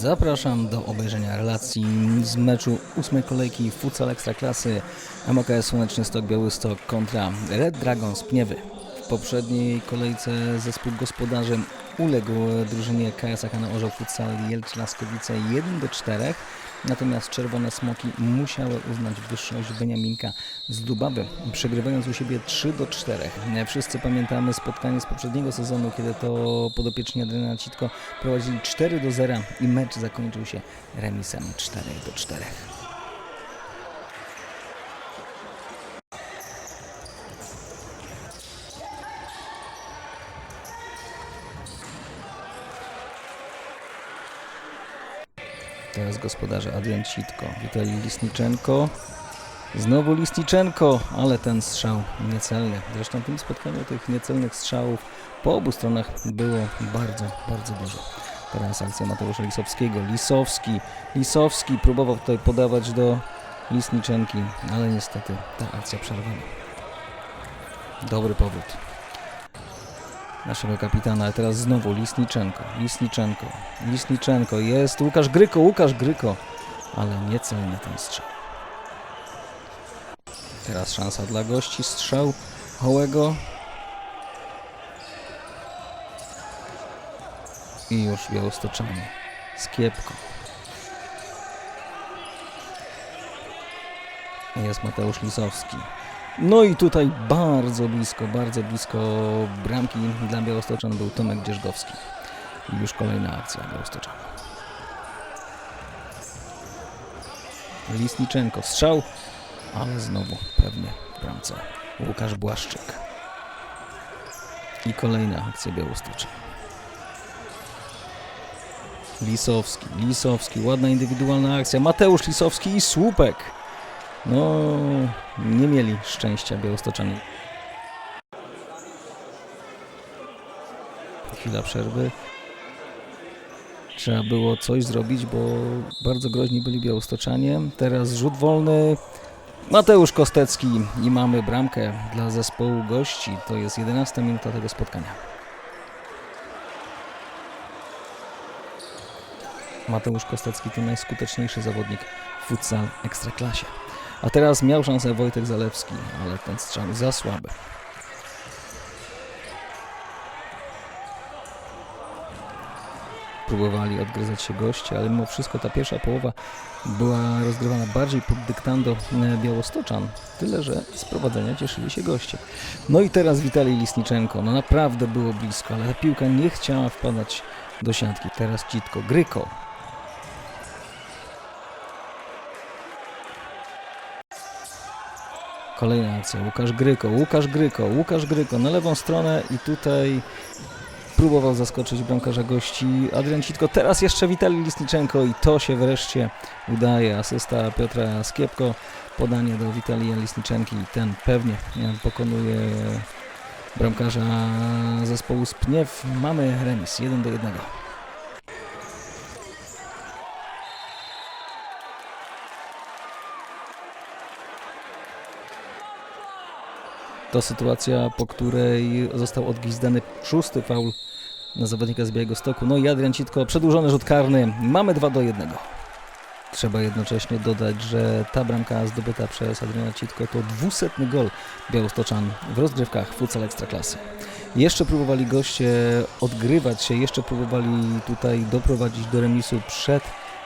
Zapraszam do obejrzenia relacji z meczu ósmej kolejki Futsal Ekstraklasy MKS Słoneczny Stok Białystok kontra Red Dragons Pniewy. W poprzedniej kolejce zespół gospodarzy uległ drużynie KS Hana Orzeł Futsal Jelcz Laskowice 1 do 4. Natomiast Czerwone Smoki musiały uznać wyższość Beniaminka z Dubawy, przegrywając u siebie 3 do 4. Wszyscy pamiętamy spotkanie z poprzedniego sezonu, kiedy to podopieczni Adriana Citko prowadzili 4 do 0 i mecz zakończył się remisem 4 do 4. Teraz gospodarze Adrian Citko, Witalij Lisniczenko. Znowu Lisniczenko, ale ten strzał niecelny. Zresztą w tym spotkaniu tych niecelnych strzałów po obu stronach było bardzo, bardzo dużo. Teraz akcja Mateusza Lisowskiego. Lisowski, Lisowski próbował tutaj podawać do Lisniczenki, ale niestety ta akcja przerwana. Dobry powrót naszego kapitana, ale teraz znowu Lisniczenko, Lisniczenko, Lisniczenko, jest Łukasz Gryko, Łukasz Gryko, ale niecelny ten strzał. Teraz szansa dla gości, strzał Hołego. I już Białostoczanie. Skiepko. Jest Mateusz Lisowski. No i tutaj bardzo blisko, bardzo blisko bramki dla Białostoczan był Tomek Dzierżgowski. I już kolejna akcja Białostoczan. Lisniczenko, strzał, ale znowu pewnie w bramce Łukasz Błaszczyk. I kolejna akcja Białostoczan. Lisowski, Lisowski, ładna indywidualna akcja. Mateusz Lisowski i słupek. No, nie mieli szczęścia Białostoczanie. Chwila przerwy. Trzeba było coś zrobić, bo bardzo groźni byli Białostoczanie. Teraz rzut wolny. Mateusz Kostecki i mamy bramkę dla zespołu gości. To jest 11 minuta tego spotkania. Mateusz Kostecki to najskuteczniejszy zawodnik w futsal ekstraklasie. A teraz miał szansę Wojtek Zalewski, ale ten strzał za słaby. Próbowali odgryzać się goście, ale mimo wszystko ta pierwsza połowa była rozgrywana bardziej pod dyktando e, Białostoczan. Tyle, że z prowadzenia cieszyli się goście. No i teraz Witalij Lisniczenko. No naprawdę było blisko, ale ta piłka nie chciała wpadać do siatki. Teraz Citko, Gryko. Kolejna akcja. Łukasz Gryko, Łukasz Gryko, Łukasz Gryko na lewą stronę i tutaj próbował zaskoczyć bramkarza gości Adrian Citko. Teraz jeszcze Witalij Lisniczenko i to się wreszcie udaje. Asysta Piotra Skiepko, podanie do Witalija Lisniczenki i ten pewnie pokonuje bramkarza zespołu z Pniew. Mamy remis 1 do 1. To sytuacja, po której został odgwizdany szósty faul na zawodnika z Białego Stoku. No i Adrian Citko, przedłużony rzut karny. Mamy 2 do 1. Trzeba jednocześnie dodać, że ta bramka zdobyta przez Adriana Citko to dwusetny gol Białostoczan w rozgrywkach futsal Ekstraklasy. Jeszcze próbowali goście odgrywać się, jeszcze próbowali tutaj doprowadzić do remisu przed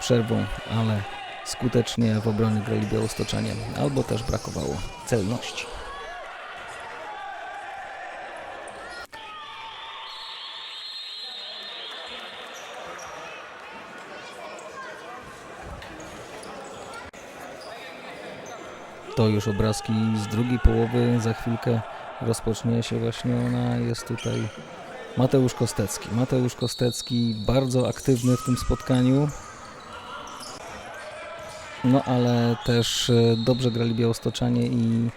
przerwą, ale skutecznie w obronie grali Białostoczanie, albo też brakowało celności. To już obrazki z drugiej połowy. Za chwilkę rozpocznie się właśnie ona. Jest tutaj Mateusz Kostecki. Mateusz Kostecki bardzo aktywny w tym spotkaniu. No ale też e, dobrze grali Białostoczanie i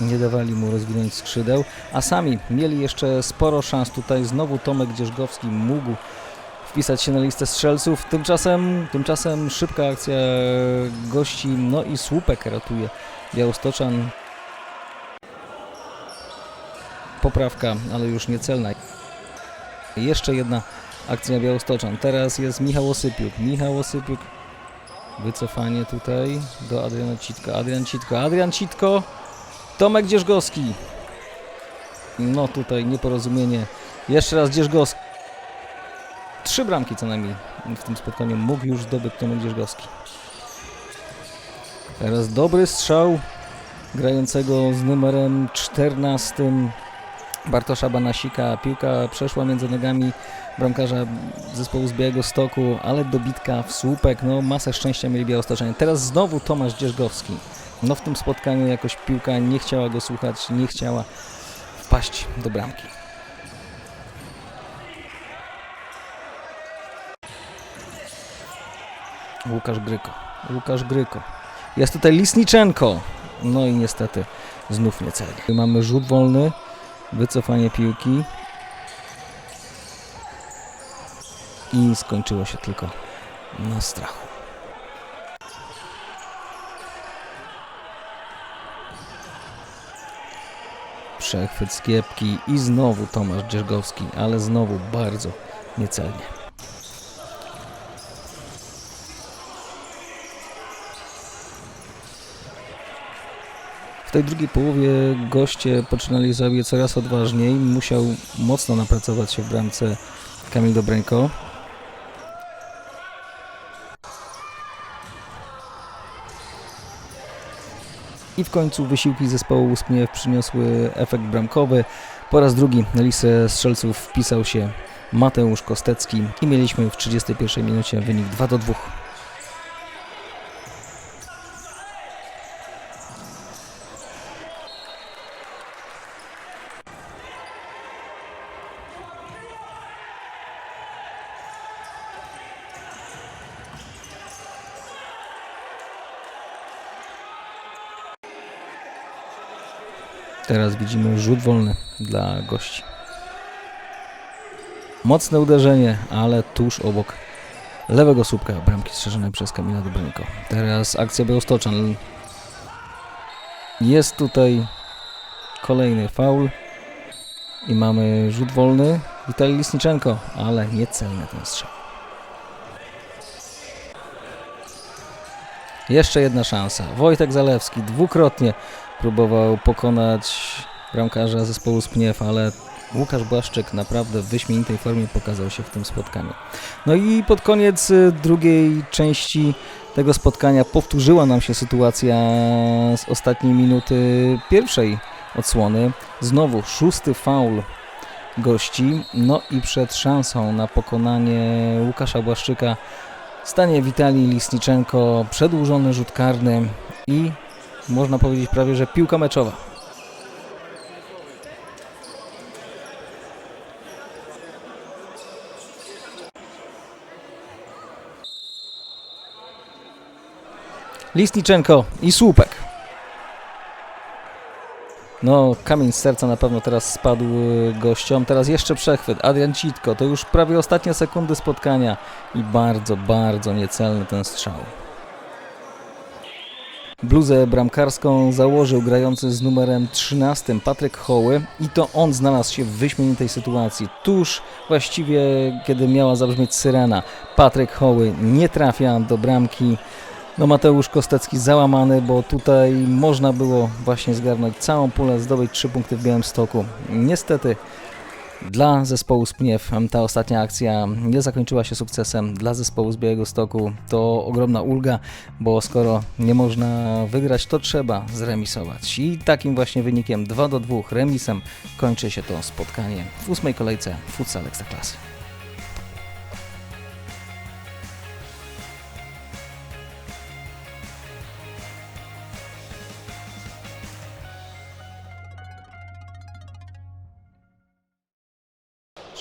nie dawali mu rozwinąć skrzydeł, a sami mieli jeszcze sporo szans. Tutaj znowu Tomek Dzierżgowski mógł wpisać się na listę strzelców. Tymczasem, tymczasem szybka akcja gości, no i słupek ratuje Białostoczan. poprawka, ale już niecelna. Jeszcze jedna akcja Białostoczan. Teraz jest Michał Osypiuk. Michał Osypiuk. Wycofanie tutaj do Adriana Citko. Adrian Citko. Adrian Citko. Tomek Dzierzgowski. No tutaj nieporozumienie. Jeszcze raz Dzierzgowski. Trzy bramki co najmniej w tym spotkaniu mógł już zdobyć Tomek Dzierzgowski. Teraz dobry strzał grającego z numerem 14 Bartosza Banasika. Piłka przeszła między nogami bramkarza zespołu z Białego Stoku, ale dobitka w słupek. No masę szczęścia mieli Białostoczanie. Teraz znowu Tomasz Dzierzgowski. No w tym spotkaniu jakoś piłka nie chciała go słuchać, nie chciała wpaść do bramki. Łukasz Gryko. Łukasz Gryko. Jest tutaj Lisniczenko. No i niestety znów niecelnie. Mamy rzut wolny, wycofanie piłki. I skończyło się tylko na strachu. Przechwyt z kiepki i znowu Tomasz Dziergowski, ale znowu bardzo niecelnie. Tej drugiej połowie goście poczynali sobie coraz odważniej. Musiał mocno napracować się w bramce Kamil Dobreńko. I w końcu wysiłki zespołu Uspniew przyniosły efekt bramkowy. Po raz drugi na listę strzelców wpisał się Mateusz Kostecki i mieliśmy w 31 minucie wynik 2 do 2. Teraz widzimy rzut wolny dla gości. Mocne uderzenie, ale tuż obok lewego słupka bramki strzeżonej przez Kamila Dobrynko. Teraz akcja Białostoczan. Jest tutaj kolejny faul i mamy rzut wolny. Witalij Lisniczenko, ale niecelny ten strzał. Jeszcze jedna szansa. Wojtek Zalewski dwukrotnie próbował pokonać bramkarza zespołu Spniew, ale Łukasz Błaszczyk naprawdę w wyśmienitej formie pokazał się w tym spotkaniu. No i pod koniec y, drugiej części tego spotkania powtórzyła nam się sytuacja z ostatniej minuty pierwszej odsłony. Znowu szósty faul gości, no i przed szansą na pokonanie Łukasza Błaszczyka stanie Witalij Lisniczenko, przedłużony rzut karny i można powiedzieć prawie, że piłka meczowa. Lisniczenko i słupek. No, kamień z serca na pewno teraz spadł y, gościom. Teraz jeszcze przechwyt. Adrian Citko, to już prawie ostatnie sekundy spotkania i bardzo, bardzo niecelny ten strzał. Bluzę bramkarską założył grający z numerem 13 Patryk Hoły i to on znalazł się w wyśmienitej sytuacji. Tuż właściwie, kiedy miała zabrzmieć syrena, Patryk Hoły nie trafia do bramki. No Mateusz Kostecki załamany, bo tutaj można było właśnie zgarnąć całą pulę, zdobyć trzy punkty w Białymstoku. Niestety dla zespołu Spniew ta ostatnia akcja nie zakończyła się sukcesem. Dla zespołu z Białego Stoku to ogromna ulga, bo skoro nie można wygrać, to trzeba zremisować. I takim właśnie wynikiem 2 do 2 remisem kończy się to spotkanie w ósmej kolejce Futsal Ekstraklasy.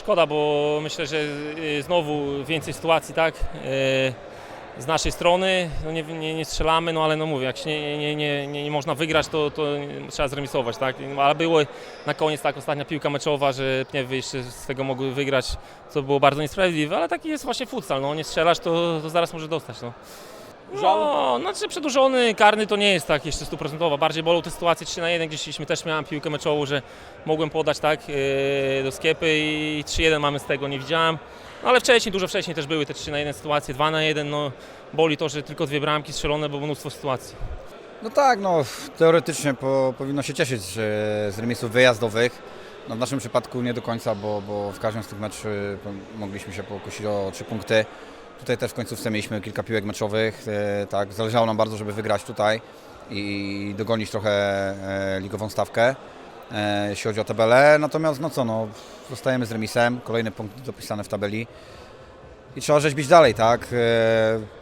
Szkoda, bo myślę, że y, znowu więcej sytuacji, tak? y, Z naszej strony no nie, nie, nie strzelamy, no ale no mówię, jak się nie, nie, nie, nie, nie można wygrać, to, to trzeba zremisować, tak? Ale było na koniec tak ostatnia piłka meczowa, że Pniewy jeszcze z tego mogły wygrać, co było bardzo niesprawiedliwe, ale taki jest właśnie futsal, no nie strzelasz, to, to zaraz może dostać, no. Żal? No, znaczy przedłużony karny to nie jest tak jeszcze stuprocentowa. Bardziej bolą te sytuacje 3 na 1, gdzie szliśmy też miałem piłkę meczową, że mogłem podać tak yy, do skiepy i 3-1 mamy z tego, nie widziałem. No, ale wcześniej, dużo wcześniej też były te 3 na 1 sytuacje, 2 na 1, no boli to, że tylko dwie bramki strzelone, bo mnóstwo sytuacji. No tak, no teoretycznie po, powinno się cieszyć że z remisów wyjazdowych. No w naszym przypadku nie do końca, bo, bo w każdym z tych meczy po- mogliśmy się pokusić o trzy punkty. Tutaj też w końcówce mieliśmy kilka piłek meczowych, e, tak, zależało nam bardzo, żeby wygrać tutaj i dogonić trochę e, ligową stawkę, e, jeśli chodzi o tabelę. Natomiast no co, no, zostajemy z remisem, kolejny punkt dopisany w tabeli. I trzeba rzeźbić dalej, tak?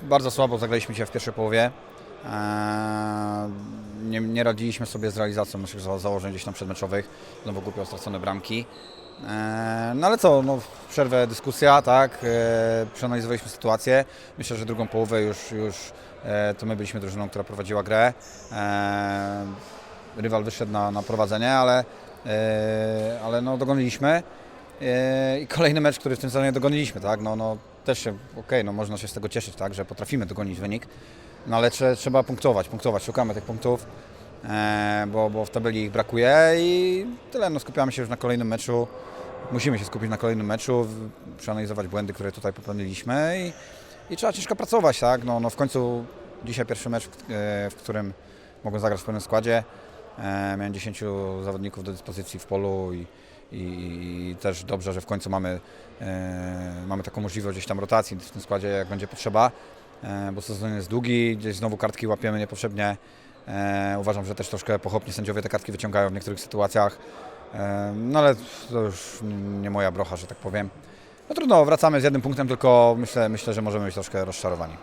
Bardzo słabo zagraliśmy się w pierwszej połowie. Nie, nie radziliśmy sobie z realizacją naszych za- założeń gdzieś tam przedmeczowych. Znowu głupio stracone bramki. E, No ale co, no, przerwę dyskusja, tak? E, Przeanalizowaliśmy sytuację. Myślę, że drugą połowę już, już e, to my byliśmy drużyną, która prowadziła grę. Rywal wyszedł na, na prowadzenie, ale, ale no, dogoniliśmy. I kolejny mecz, który w tym sezonie dogoniliśmy, tak? No, no też się, okej, no można się z tego cieszyć, tak, że potrafimy dogonić wynik, no ale trze, trzeba punktować, punktować, szukamy tych punktów, bo, bo w tabeli ich brakuje i tyle, no skupiamy się już na kolejnym meczu, musimy się skupić na kolejnym meczu, przeanalizować błędy, które tutaj popełniliśmy i, i trzeba ciężko pracować, tak, no, no w końcu dzisiaj pierwszy mecz, w, e, którym mogłem zagrać w pełnym składzie, e, miałem 10 zawodników do dyspozycji w polu i, i, i też dobrze, że w końcu mamy, e, mamy taką możliwość gdzieś tam rotacji w tym składzie, jak będzie potrzeba, bo sezon jest długi, gdzieś znowu kartki łapiemy niepotrzebnie. Uważam, że też troszkę pochopnie sędziowie te kartki wyciągają w niektórych sytuacjach, no ale to już nie moja brocha, że tak powiem. No trudno, wracamy z jednym punktem, tylko myślę, myślę że możemy być troszkę rozczarowani.